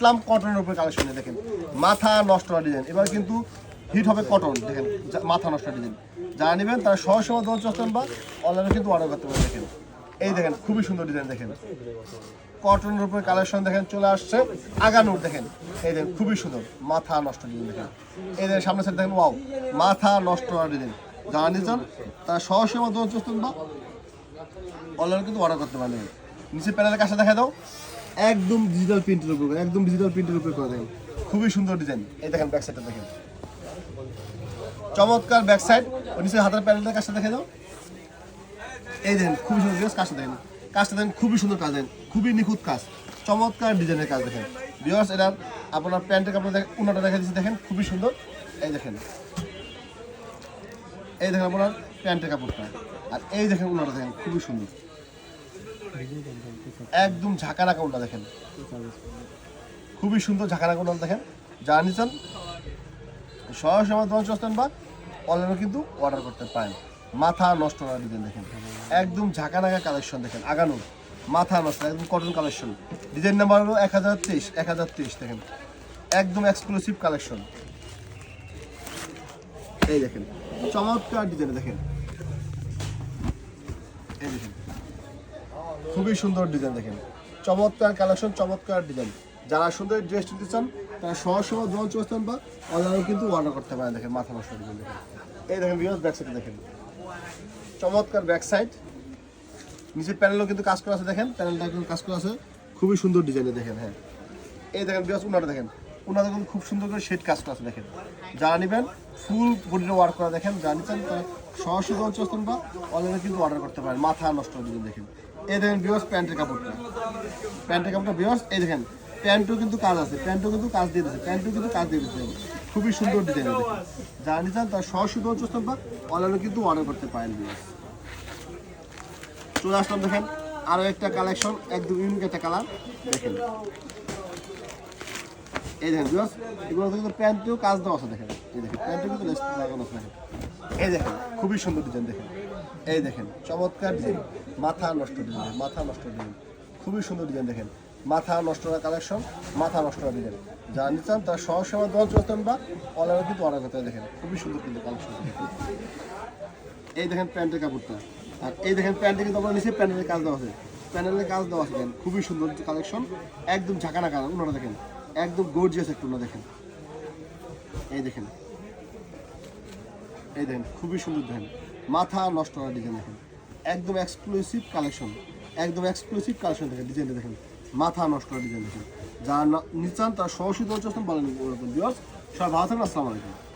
ইসলাম কটনের উপরে কালেকশন দেখেন। মাথা নষ্ট ডিজাইন এবার কিন্তু হিট হবে কটন দেখেন মাথা নষ্ট ডিজাইন যারা নেবেন, তারা সহজ সময় দোকান চলতেন বা অনলাইনে কিন্তু অর্ডার করতে পারেন, দেখেন। এই দেখেন, খুবই সুন্দর ডিজাইন দেখেন। কটনের উপরে কালেকশন দেখেন, চলে আসছে। আগানুর, দেখেন। এই দেখেন, খুবই সুন্দর। মাথা নষ্ট ডিজাইন দেখেন। এই দেখেন সামনে সাইড দেখেন ওয়াও মাথা নষ্ট ডিজাইন যারা নিচ্ছেন তারা সহজ সময় দোকান চলতেন বা অনলাইনে কিন্তু অর্ডার করতে পারেন নিচে প্যানেলের কাছে দেখা দাও। একদম ডিজিটাল প্রিন্টের উপর, একদম ডিজিটাল প্রিন্টের উপর করে দেখেন খুবই সুন্দর ডিজাইন এই দেখেন ব্যাক সাইডটা দেখেন। চমৎকার ব্যাক সাইড ও নিচে হাতের প্যানেলটার কাছে দেখে দাও এই দেখেন, খুবই সুন্দর ড্রেস কাজটা দেখেন। কাজটা দেখেন, খুবই সুন্দর কাজ দেখেন। খুবই নিখুঁত কাজ। চমৎকার ডিজাইনের কাজ দেখেন। বিয়ার্স এটা আপনার প্যান্টের কাপড় দেখেন উনাটা দেখা দিচ্ছে, দেখেন, খুবই সুন্দর। এই দেখেন। এই দেখেন আপনার প্যান্টের কাপড়টা। আর এই দেখেন উনাটা, দেখেন, খুবই সুন্দর। একদম ঝাঁকানা কাউন্টা দেখেন। খুবই সুন্দর ঝাঁকানা কাউন্টা দেখেন। যা নিচ্ছেন সরাসরি আমার দোকান বা অনলাইনে কিন্তু অর্ডার করতে পারেন। মাথা নষ্ট না ডিজাইন দেখেন। একদম ঝাঁকানাগা কালেকশন দেখেন, আগানো। মাথা নষ্ট একদম কটন কালেকশন ডিজাইন নাম্বার হলো এক হাজার তেইশ, এক হাজার তেইশ দেখেন। একদম এক্সক্লুসিভ কালেকশন এই দেখেন, চমৎকার ডিজাইন দেখেন। এই দেখেন। খুবই সুন্দর ডিজাইন দেখেন। চমৎকার কালেকশন চমৎকার ডিজাইন যারা সুন্দর ড্রেস নিতে চান, তারা সহজ সহজ দল চলতেন বা অনলাইনে কিন্তু অর্ডার করতে পারেন দেখেন, মাথা নষ্ট দেখেন এই দেখেন বিয়স ব্যাক দেখেন। চমৎকার ব্যাক সাইড নিচে প্যানেলও কিন্তু কাজ করা আছে, দেখেন। প্যানেলটা কিন্তু কাজ করা আছে। খুবই সুন্দর ডিজাইনে দেখেন হ্যাঁ। এই দেখেন বিয়স উনাটা দেখেন। উনাটা কিন্তু খুব সুন্দর করে শেড কাজ করা আছে, দেখেন। যারা নেবেন ফুল বডিটা ওয়ার্ক করা দেখেন যা নিচ্ছেন, তারা সরাসরি দল চলতেন বা অনলাইনে কিন্তু অর্ডার করতে পারেন। মাথা নষ্ট ডিজাইন দেখেন। এই দেখেন বিয়স প্যান্টের কাপড়টা। প্যান্টের কাপড়টা বিয়স এই দেখেন, প্যান্টও কিন্তু কাজ আছে, প্যান্টও কিন্তু কাজ দিয়ে দিচ্ছে প্যান্টও কিন্তু কাজ দিয়ে দিচ্ছে খুবই সুন্দর ডিজাইন দেখেন। যারা নিতে চান তারা সরাসরি দল চলতেন বা অনলাইনে কিন্তু অর্ডার করতে পারেন বিয়স চলে আসলাম, দেখেন আরও একটা কালেকশন একদম ইউনিক একটা কালার দেখেন। এই দেখেন বিকজ এগুলো কিন্তু প্যান্টেও কাজ দেওয়া আছে, দেখেন। এই দেখেন প্যান্টেও কিন্তু এই দেখেন, খুবই সুন্দর ডিজাইন দেখেন। এই দেখেন, চমৎকার ডিজাইন মাথা নষ্ট ডিজাইন মাথা নষ্ট ডিজাইন খুবই সুন্দর ডিজাইন দেখেন। মাথা নষ্ট করা কালেকশন মাথা নষ্ট করা ডিজাইন যারা নিতে চান তারা সহজ সময় দল চলতেন বা অনলাইনে কিন্তু অর্ডার করতে দেখেন। খুবই সুন্দর কিন্তু কালেকশন এই দেখেন প্যান্টের কাপড়টা। আর এই দেখেন প্যান্টে কিন্তু আপনার নিচে প্যানেলের কাজ দেওয়া আছে। প্যানেলের কাজ দেওয়া আছে, দেখেন। খুবই সুন্দর কালেকশন একদম ঝাঁকানা কালার ওনারা দেখেন। একদম গর্জিয়াস একটু না দেখেন। এই দেখেন। এই দেখেন, খুবই সুন্দর দেখেন। মাথা নষ্ট হওয়ার ডিজাইন দেখেন। একদম এক্সক্লুসিভ কালেকশন একদম এক্সক্লুসিভ কালেকশন দেখেন ডিজাইনটা দেখেন। মাথা নষ্ট হওয়ার ডিজাইন দেখেন। যারা নিচান তারা সহসী হচ্ছে বলেন সবাই ভালো থাকেন আসসালামু আলাইকুম।